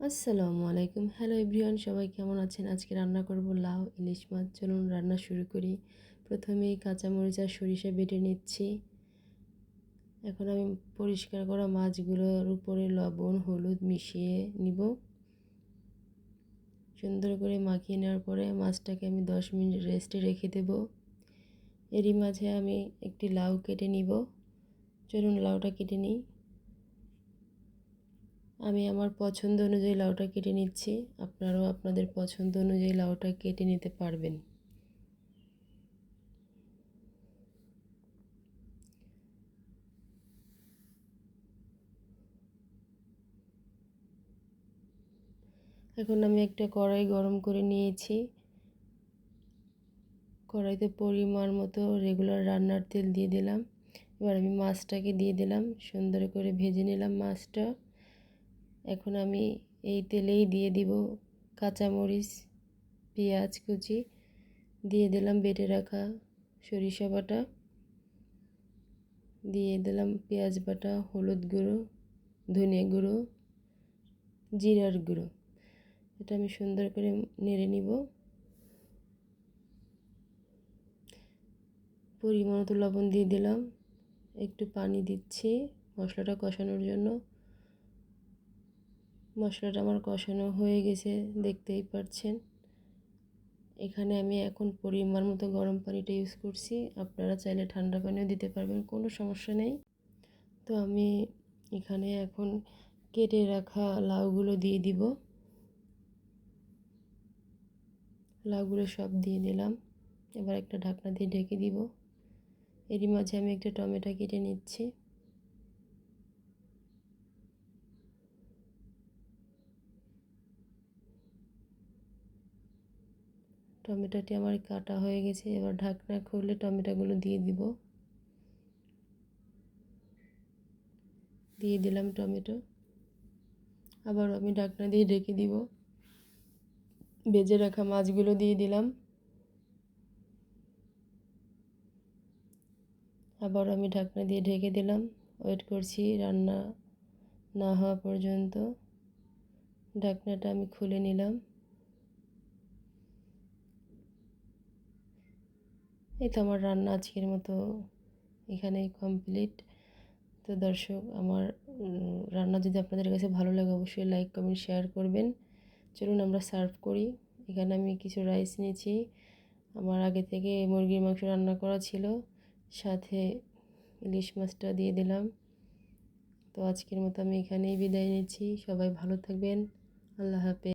আসসালামু আলাইকুম। Hello everyone সবাই কেমন আছেন? আজকে রান্না করব লাউ, ইলিশ মাছ। চলুন রান্না শুরু করি। প্রথমেই কাঁচামরিচ আর সরিষা বেটে নিচ্ছি। এখন আমি পরিষ্কার করা মাছগুলোর উপরে লবণ, হলুদ মিশিয়ে নিব। সুন্দর করে মাখিয়ে নেওয়ার পরে মাছটাকে আমি দশ মিনিট রেস্টে রেখে দেব। এরই মাঝে আমি একটি লাউ কেটে নিব। চলুন লাউটা কেটে নিই। আমি আমার পছন্দ অনুযায়ী লাউটা কেটে নিচ্ছি। আপনারাও আপনাদের পছন্দ অনুযায়ী লাউটা কেটে নিতে পারবেন। এখন আমি একটা কড়াই গরম করে নিয়েছি। কড়াইতে পরিমাণ মতো রেগুলার রান্নার তেল দিয়ে দিলাম। এবার আমি মাছটাকে দিয়ে দিলাম। সুন্দর করে ভেজে নিলাম মাছটা। এখন আমি এই তেলেই দিয়ে দিব কাঁচামরিচ, পেঁয়াজ কুচি, দিয়ে দিলাম বেটে রাখা সরিষা বাটা, দিয়ে দিলাম পেঁয়াজ বাটা, হলুদ গুঁড়ো ধনে গুঁড়ো, জিরার গুঁড়ো। এটা আমি সুন্দর করে নেড়ে নিব। পরিমাণ মতো লবণ দিয়ে দিলাম। একটু পানি দিচ্ছি মশলাটা কষানোর জন্য। মশলাটা আমার কষানো হয়ে গেছে, দেখতেই পাচ্ছেন এখানে আমি এখন পরিমাণ মতো গরম পানিটা ইউজ করছি। আপনারা চাইলে ঠান্ডা পানিও দিতে পারবেন, কোনো সমস্যা নেই। তো আমি এখানে এখন কেটে রাখা লাউগুলো দিয়ে দিব। লাউগুলো সব দিয়ে দিলাম। এবার একটা ঢাকনা দিয়ে ঢেকে দিব। এরই মাঝে আমি একটা টমেটো কেটে নিচ্ছি। টমেটোটি আমার কাটা হয়ে গেছে, এবার ঢাকনা খুলে টমেটোগুলো দিয়ে দিব। দিয়ে দিলাম টমেটো। আবার আমি ঢাকনা দিয়ে ঢেকে দিব। বেজে রাখা মাছগুলো দিয়ে দিলাম। আবার আমি ঢাকনা দিয়ে ঢেকে দিলাম। ওয়েট করছি রান্না না হওয়া পর্যন্ত। ঢাকনাটা আমি খুলে নিলাম। এই তো আমার রান্না আজকের মতো এখানেই কমপ্লিট তো দর্শক, আমার রান্না যদি আপনাদের কাছে ভালো লাগে অবশ্যই লাইক কমেন্ট শেয়ার করবেন। চলুন আমরা সার্ভ করি। এখানে আমি কিছু রাইস নিয়েছি। আমার আগে থেকে মুরগির মাংস রান্না করা ছিল। সাথে ইলিশ মাছটা দিয়ে দিলাম। তো আজকের মতো আমি এখানেই বিদায় নিচ্ছি। সবাই ভালো থাকবেন। আল্লাহ হাফেজ।